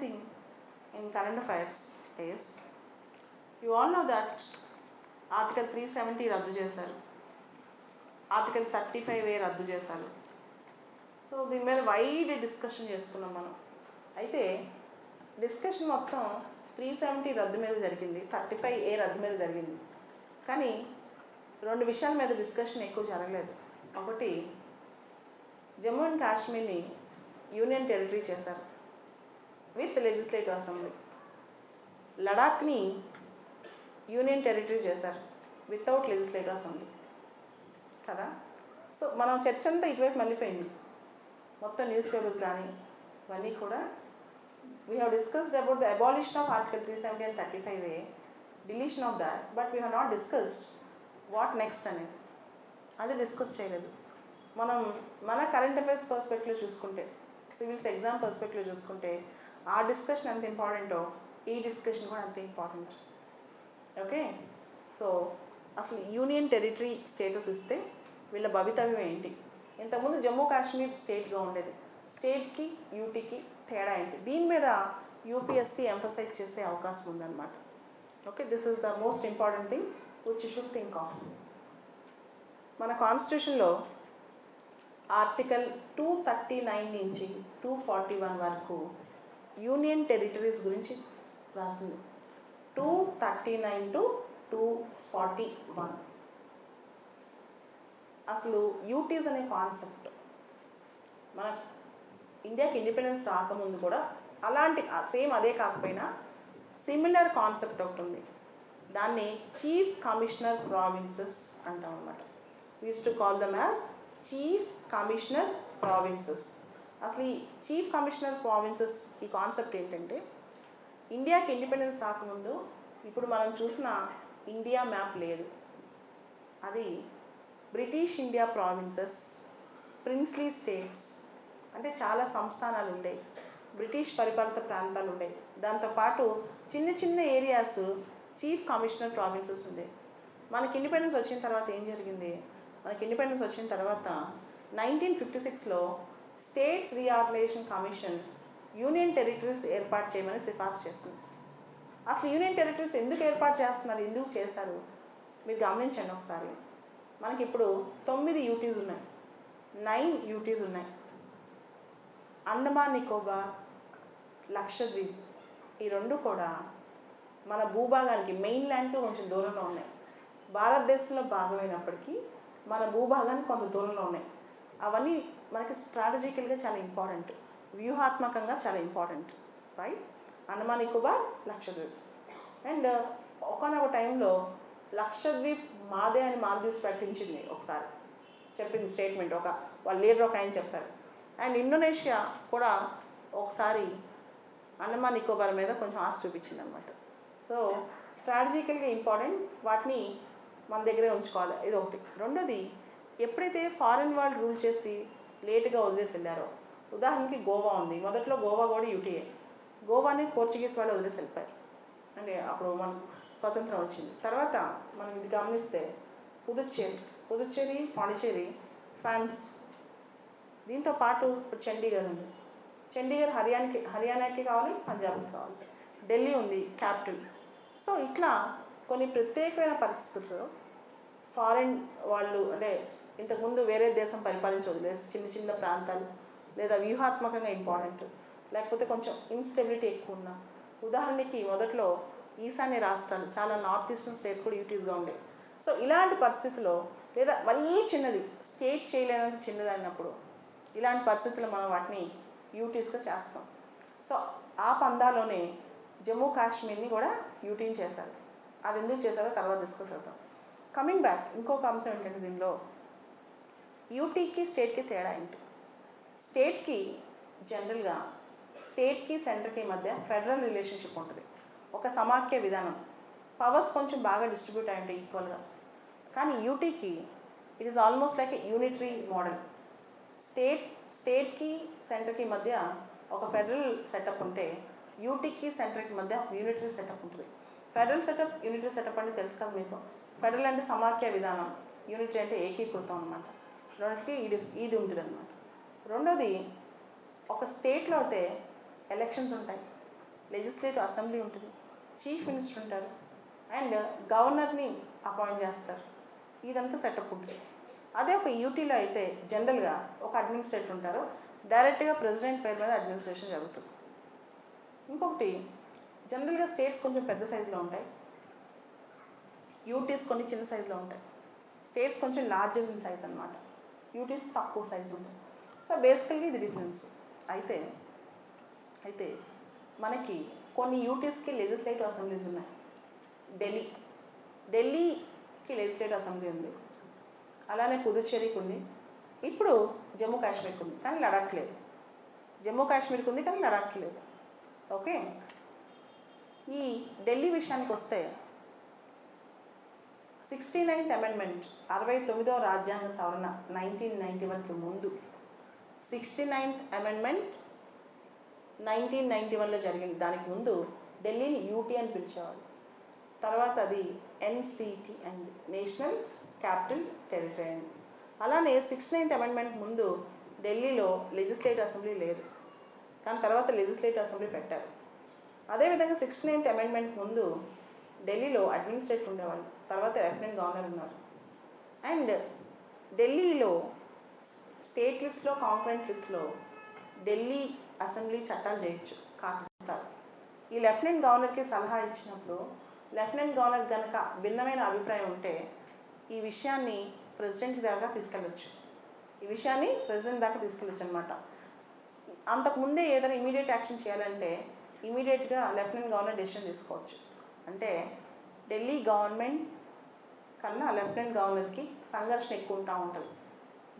thing in current affairs is you all know that article three seventy రద్దు చేశారు. Article thirty five ఏ రద్దు చేశారు. So దీని మీద వైడ్ డిస్కషన్ చేసుకున్నాం మనం. అయితే డిస్కషన్ మొత్తం త్రీ సెవెంటీ రద్దు మీద జరిగింది థర్టీ ఫైవ్ ఏ రద్దు మీద జరిగింది. కానీ రెండు విషయాల మీద డిస్కషన్ ఎక్కువ జరగలేదు. ఒకటి జమ్మూ అండ్ కాశ్మీర్ని యూనియన్ టెరిటరీ చేశారు. With legislative assembly. లడాక్ని union territory చేశారు వితౌట్ లెజిస్లేటివ్ అసెంబ్లీ. కదా? సో మనం చర్చ అంతా ఇటువైపు మళ్ళీపోయింది. మొత్తం న్యూస్ పేపర్స్ కానీ ఇవన్నీ కూడా we have discussed about the abolition of article three seventy and thirty five A deletion of that but we have not discussed what next అనేది. అది డిస్కస్ చేయలేదు. మనం మన కరెంట్ అఫైర్స్ పర్స్పెక్ట్లో చూసుకుంటే సివిల్స్ ఎగ్జామ్ పర్స్పెక్ట్లో చూసుకుంటే ఆ డిస్కషన్ ఎంత ఇంపార్టెంటో ఈ డిస్కషన్ కూడా అంతే ఇంపార్టెంట్ ఓకే సో అసలు యూనియన్ టెరిటరీ స్టేటస్ ఇస్తే వీళ్ళ భవితవ్యం ఏంటి? ఇంతకుముందు జమ్మూ కాశ్మీర్ స్టేట్గా ఉండేది. స్టేట్కి యూటీకి తేడా ఏంటి? దీని మీద యూపీఎస్సీ ఎంఫసైజ్ చేసే అవకాశం ఉందన్నమాట. Okay this is the most important thing which should think of మన కాన్స్టిట్యూషన్లో ఆర్టికల్ టూ థర్టీ నైన్ నుంచి టూ ఫార్టీ వన్ వరకు యూనియన్ టెరిటరీస్ గురించి రాసింది. Two thirty nine to two forty one. అసలు యూటీస్ అనే కాన్సెప్ట్ మన ఇండియాకి ఇండిపెండెన్స్ రాకముందు కూడా అలాంటి సేమ్ అదే కాకపోయినా సిమిలర్ కాన్సెప్ట్ ఒకటి ఉంది దాన్ని చీఫ్ కమిషనర్ ప్రావిన్సెస్ అంటాం అనమాట use to call them as chief commissioner provinces. అసలు ఈ చీఫ్ కమిషనర్ ప్రావిన్సెస్ ఈ కాన్సెప్ట్ ఏంటంటే ఇండియాకి ఇండిపెండెన్స్ రాకముందు ఇప్పుడు మనం చూసిన ఇండియా మ్యాప్ లేదు. అది British India provinces princely states అంటే చాలా సంస్థానాలు ఉండేవి బ్రిటిష్ పరిపాలిత ప్రాంతాలు ఉండేవి దాంతోపాటు చిన్న చిన్న ఏరియాస్ చీఫ్ కమిషనర్ ప్రావిన్సెస్ ఉండే మనకి ఇండిపెండెన్స్ వచ్చిన తర్వాత ఏం జరిగింది? మనకి ఇండిపెండెన్స్ వచ్చిన తర్వాత నైన్టీన్ ఫిఫ్టీ సిక్స్లో states reorganisation commission union territories ఏర్పాటు చేయమని సిఫార్సు చేస్తుంది. అసలు యూనియన్ టెరిటరీస్ ఎందుకు ఏర్పాటు చేస్తున్నారు? ఎందుకు చేశారు? మీరు గమనించండి ఒకసారి. మనకి ఇప్పుడు తొమ్మిది యూటీస్ ఉన్నాయి. నైన్ యూటీస్ ఉన్నాయి. అండమాన్ నికోబార్ లక్షద్వీప్ ఈ రెండు కూడా మన భూభాగానికి మెయిన్ ల్యాండ్తో కొంచెం దూరంలో ఉన్నాయి. భారతదేశంలో భాగమైనప్పటికీ మన భూభాగానికి కొంత దూరంలో ఉన్నాయి. అవన్నీ మనకి స్ట్రాటజికల్గా చాలా ఇంపార్టెంట్ వ్యూహాత్మకంగా చాలా important right Andaman Nicobar Lakshadweep and ఒకనొక టైంలో లక్షద్వీప్ మాదే అని మాల్దీవ్స్ ప్రకటించింది ఒకసారి. చెప్పింది స్టేట్మెంట్ ఒక వాళ్ళ లీడర్ ఒక ఆయన చెప్పారు. అండ్ ఇండోనేషియా కూడా ఒకసారి అండమాన్ నికోబార్ మీద కొంచెం ఆశ చూపించింది అనమాట సో స్ట్రాటజికల్గా ఇంపార్టెంట్ వాటిని మన దగ్గరే ఉంచుకోవాలి. ఇది ఒకటి రెండోది ఎప్పుడైతే ఫారిన్ వరల్డ్ రూల్ చేసి లేటుగా వదిలేసి వెళ్ళారో ఉదాహరణకి గోవా ఉంది. మొదట్లో గోవా కూడా యూటీఏ గోవాని పోర్చుగీస్ వాళ్ళు వదిలేసి వెళ్ళిపోయారు అంటే అప్పుడు మనకు స్వతంత్రం వచ్చింది. తర్వాత మనం ఇది గమనిస్తే పుదుచ్చేరి పుదుచ్చేరి పాండిచేరి ఫ్రాన్స్. దీంతో పాటు ఇప్పుడు చండీగఢ్ ఉంది. చండీగఢ్ హర్యానాకి హర్యానాకి కావాలి పంజాబ్కి కావాలి. ఢిల్లీ ఉంది క్యాపిటల్. సో ఇట్లా కొన్ని ప్రత్యేకమైన పరిస్థితుల్లో ఫారిన్ వాళ్ళు అంటే ఇంతకుముందు వేరే దేశం పరిపాలించి వదిలేసి చిన్న చిన్న ప్రాంతాలు లేదా వ్యూహాత్మకంగా ఇంపార్టెంట్ లేకపోతే కొంచెం ఇన్స్టెబిలిటీ ఎక్కువ ఉన్న. ఉదాహరణకి మొదట్లో ఈశాన్య రాష్ట్రాలు చాలా నార్త్ ఈస్టర్న్ స్టేట్స్ కూడా యూటీస్గా ఉండేవి సో ఇలాంటి పరిస్థితుల్లో లేదా మరీ చిన్నది స్టేట్ చేయలేనంత చిన్నది అన్నప్పుడు ఇలాంటి పరిస్థితుల్లో మనం వాటిని యూటీస్గా చేస్తాం. సో ఆ పందాలోనే జమ్మూ కాశ్మీర్ని కూడా యూటీని చేశారు. అది ఎందుకు చేశారో తర్వాత డిస్కస్ అవుతాం కమింగ్ బ్యాక్ ఇంకొక అంశం ఏంటంటే దీనిలో యూటీకి స్టేట్కి తేడా ఏంటి? స్టేట్కి జనరల్గా స్టేట్కి సెంటర్కి మధ్య ఫెడరల్ రిలేషన్షిప్ ఉంటుంది. ఒక సమాఖ్య విధానం. పవర్స్ కొంచెం బాగా డిస్ట్రిబ్యూట్ అయి ఉంటాయి ఈక్వల్గా. కానీ యూటీకి it is almost like a unitary model state స్టేట్కి సెంటర్కి మధ్య ఒక ఫెడరల్ సెటప్ ఉంటే యూటీకి సెంటర్కి మధ్య యూనిటరీ సెటప్ ఉంటుంది. ఫెడరల్ సెటప్ యూనిటరీ సెటప్ అంటే తెలుసు కదా మీకు? ఫెడరల్ అంటే సమాఖ్య విధానం. యూనిటరీ అంటే ఏకీకృతం అనమాట రెండింటికి ఇది ఇది ఉంటుంది అనమాట రెండోది ఒక స్టేట్లో అయితే ఎలక్షన్స్ ఉంటాయి. లెజిస్లేటివ్ అసెంబ్లీ ఉంటుంది. చీఫ్ మినిస్టర్ ఉంటారు. అండ్ గవర్నర్ని అపాయింట్ చేస్తారు. ఇదంతా సెటప్ ఉంటుంది. అదే ఒక యూటీలో అయితే జనరల్గా ఒక అడ్మినిస్ట్రేటర్ ఉంటారు. డైరెక్ట్గా ప్రెసిడెంట్ పేరు మీద అడ్మినిస్ట్రేషన్ జరుగుతుంది. ఇంకొకటి జనరల్గా స్టేట్స్ కొంచెం పెద్ద సైజులో ఉంటాయి. యూటీస్ కొన్ని చిన్న సైజులో ఉంటాయి. స్టేట్స్ కొంచెం లార్జర్ ఇన్ సైజ్ అనమాట యూటీస్ తక్కువ సైజు ఉంటాయి. సో బేసికల్లీ ఇది డిఫరెన్స్ అయితే అయితే మనకి కొన్ని యూటీస్కి లెజిస్లేటివ్ అసెంబ్లీస్ ఉన్నాయి. ఢిల్లీ ఢిల్లీకి లెజిస్లేటివ్ అసెంబ్లీ ఉంది. అలానే పుదుచ్చేరికి ఉంది. ఇప్పుడు జమ్మూ కాశ్మీర్కి ఉంది. కానీ లడాక్ లేదు. జమ్మూ కాశ్మీర్కి ఉంది కానీ లడాక్ లేదు. ఓకే ఈ ఢిల్లీ విషయానికి వస్తే సిక్స్టీ నైన్త్ అమెండ్మెంట్ అరవై తొమ్మిదో రాజ్యాంగ సవరణ నైన్టీన్ నైంటీ వన్కి ముందు. Sixty ninth amendment nineteen ninety వన్లో జరిగింది. దానికి ముందు ఢిల్లీని యూటీ అని పిలిచేవారు తర్వాత అది NCT and national capital territory అండి అలానే సిక్స్టీ నైన్త్ అమెండ్మెంట్ ముందు ఢిల్లీలో లెజిస్లేటివ్ అసెంబ్లీ లేదు. కానీ తర్వాత లెజిస్లేటివ్ అసెంబ్లీ పెట్టారు. అదేవిధంగా సిక్స్టీ నైన్త్ అమెండ్మెంట్ ముందు ఢిల్లీలో అడ్మినిస్ట్రేటర్ ఉండేవాళ్ళు. తర్వాత లెఫ్టినెంట్ గవర్నర్ ఉన్నారు. అండ్ ఢిల్లీలో స్టేట్ లిస్ట్లో కాంపరెంట్ లిస్ట్లో ఢిల్లీ అసెంబ్లీ చట్టాలు చేయొచ్చు కాకిస్తారు ఈ లెఫ్టినెంట్ గవర్నర్కి సలహా ఇచ్చినప్పుడు లెఫ్టినెంట్ గవర్నర్ కనుక భిన్నమైన అభిప్రాయం ఉంటే ఈ విషయాన్ని ప్రెసిడెంట్ దాకా తీసుకెళ్ళచ్చు. ఈ విషయాన్ని ప్రెసిడెంట్ దాకా తీసుకెళ్ళచ్చు అనమాట అంతకుముందే ఏదైనా ఇమీడియట్ యాక్షన్ చేయాలంటే ఇమీడియట్గా లెఫ్టినెంట్ గవర్నర్ డెసిషన్ తీసుకోవచ్చు. అంటే ఢిల్లీ గవర్నమెంట్ కన్నా లెఫ్టినెంట్ గవర్నర్కి సంఘర్షణ ఎక్కువ ఉంటా ఉంటుంది.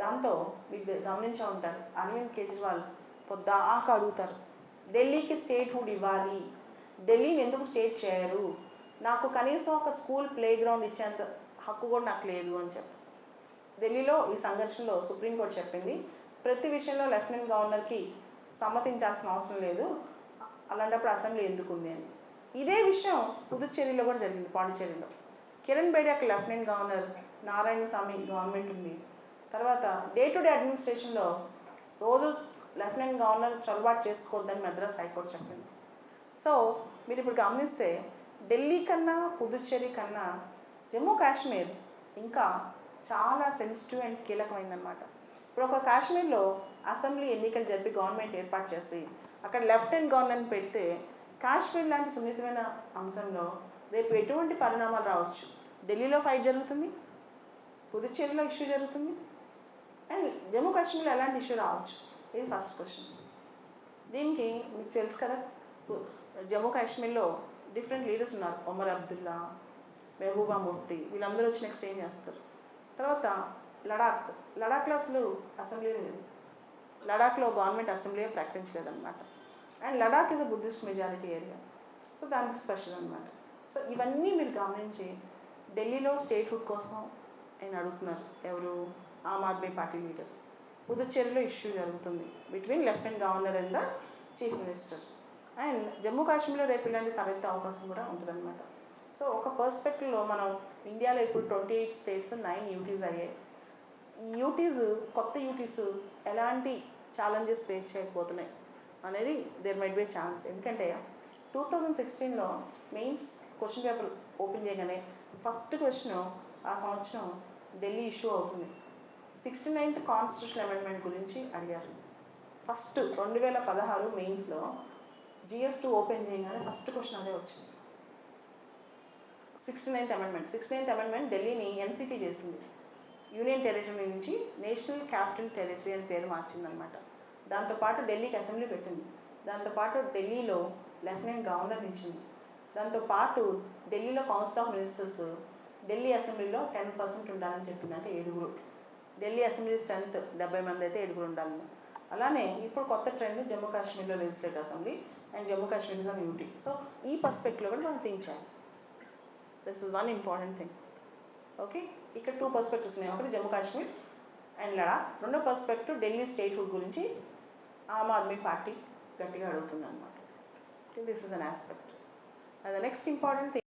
దాంతో మీరు గమనించే ఉంటారు అరవింద్ కేజ్రీవాల్ పొద్దాక అడుగుతారు ఢిల్లీకి స్టేట్ హుడ్ ఇవ్వాలి ఢిల్లీని ఎందుకు స్టేట్ చేయరు? నాకు కనీసం ఒక స్కూల్ ప్లే గ్రౌండ్ ఇచ్చేంత హక్కు కూడా నాకు లేదు అని చెప్పి. ఢిల్లీలో ఈ సంఘర్షణలో సుప్రీంకోర్టు చెప్పింది ప్రతి విషయంలో లెఫ్టినెంట్ గవర్నర్కి సమ్మతించాల్సిన అవసరం లేదు అలాంటప్పుడు అసెంబ్లీ ఎందుకు ఉంది అని. ఇదే విషయం పుదుచ్చేరిలో కూడా జరిగింది పాండిచ్చేరిలో. కిరణ్ బేడి అక్కడ lieutenant governor Narayana Swamy government ఉంది. తర్వాత డే టు డే అడ్మినిస్ట్రేషన్లో రోజు లెఫ్టినెంట్ గవర్నర్ చొరబాటు చేసుకోవద్దని మద్రాస్ హైకోర్టు చెప్పింది. సో మీరు ఇప్పుడు గమనిస్తే ఢిల్లీ కన్నా పుదుచ్చేరి కన్నా జమ్మూ కాశ్మీర్ ఇంకా చాలా సెన్సిటివ్ అండ్ కీలకమైందనమాట ఇప్పుడు ఒక కాశ్మీర్లో అసెంబ్లీ ఎన్నికలు జరిపి గవర్నమెంట్ ఏర్పాటు చేసి అక్కడ లెఫ్టినెంట్ గవర్నర్ని పెడితే కాశ్మీర్ లాంటి సున్నితమైన అంశంలో రేపు ఎటువంటి పరిణామాలు రావచ్చు? ఢిల్లీలో ఫైట్ జరుగుతుంది. పుదుచ్చేరిలో ఇష్యూ జరుగుతుంది. అండ్ జమ్మూ కాశ్మీర్లో ఎలాంటి ఇష్యూ రావచ్చు? ఇది ఫస్ట్ క్వశ్చన్ దీనికి మీకు తెలుసు కదా జమ్మూ కాశ్మీర్లో డిఫరెంట్ లీడర్స్ ఉన్నారు. ఒమర్ అబ్దుల్లా మెహబూబా ముఫ్తి వీళ్ళందరూ వచ్చి నెక్స్ట్ ఏం చేస్తారు? తర్వాత లడాక్. లడాక్లో అసలు అసెంబ్లీ లేదు. లడాక్లో government assembly ప్రకటించలేదన్నమాట. And Ladakh is a Buddhist majority area so దానికి స్పెషల్ అనమాట. సో ఇవన్నీ మీరు గమనించి ఢిల్లీలో స్టేట్హుడ్ కోసం ఆయన అడుగుతున్నారు ఎవరు ఆమ్ ఆద్మీ పార్టీ లీడర్. పుదుచ్చేరిలో ఇష్యూ జరుగుతుంది between lieutenant governor and the chief minister and Jammu కాశ్మీర్లో రేపు ఇలాంటి తలెత్తే అవకాశం కూడా ఉంటుందన్నమాట. సో ఒక పర్స్పెక్టివ్లో మనం ఇండియాలో ఇప్పుడు twenty eight states nine UTs అయ్యాయి. యూటీస్ కొత్త యూటీస్ ఎలాంటి ఛాలెంజెస్ ఫేస్ చేయకపోతున్నాయి. అనేది దేర్ మైట్ బి ఛాన్స్ ఎందుకంటే టూ థౌజండ్ సిక్స్టీన్లో మెయిన్స్ క్వశ్చన్ పేపర్ ఓపెన్ చేయగానే ఫస్ట్ క్వశ్చన్ ఆ సంవత్సరం ఢిల్లీ ఇష్యూ అవుతుంది. సిక్స్టీ నైన్త్ కాన్స్టిట్యూషన్ అమెండ్మెంట్ గురించి అడిగారు. ఫస్ట్ రెండు వేల పదహారు మెయిన్స్లో జిఎస్ టూ ఓపెన్ చేయగానే ఫస్ట్ క్వశ్చన్ అదే వచ్చింది. Sixty ninth amendment sixty ninth amendment ఢిల్లీని ఎన్సిటీ చేసింది. యూనియన్ టెరిటరీ నుంచి నేషనల్ క్యాపిటల్ టెరిటరీ అని పేరు మార్చిందనమాట దాంతోపాటు ఢిల్లీకి అసెంబ్లీ పెట్టింది. దాంతోపాటు ఢిల్లీలో లెఫ్టినెంట్ గవర్నర్ ఇచ్చింది దాంతోపాటు ఢిల్లీలో కౌన్సిల్ ఆఫ్ మినిస్టర్స్ ఢిల్లీ అసెంబ్లీలో టెన్ పర్సెంట్ ఉండాలని చెప్పింది. అంటే ఏడుగురు. ఢిల్లీ అసెంబ్లీ స్ట్రెంత్ డెబ్బై మంది అయితే ఏడుగురు ఉండాలని అలానే ఇప్పుడు కొత్త ట్రెండ్ జమ్మూ కాశ్మీర్లో legislative assembly and Jammu Kashmir is UT so ఈ పర్స్పెక్టివ్లో కూడా మనం థింక్ చేయాలి. This is one important thing okay ఇక్కడ టూ పర్స్పెక్టివ్స్ ఉన్నాయి. ఒకటి జమ్మూ కాశ్మీర్ అండ్ లడాక్ రెండో పర్స్పెక్టివ్ ఢిల్లీ స్టేట్హుడ్ గురించి ఆమ్ ఆద్మీ పార్టీ గట్టిగా అడుగుతుంది అనమాట this is an aspect and the next important thing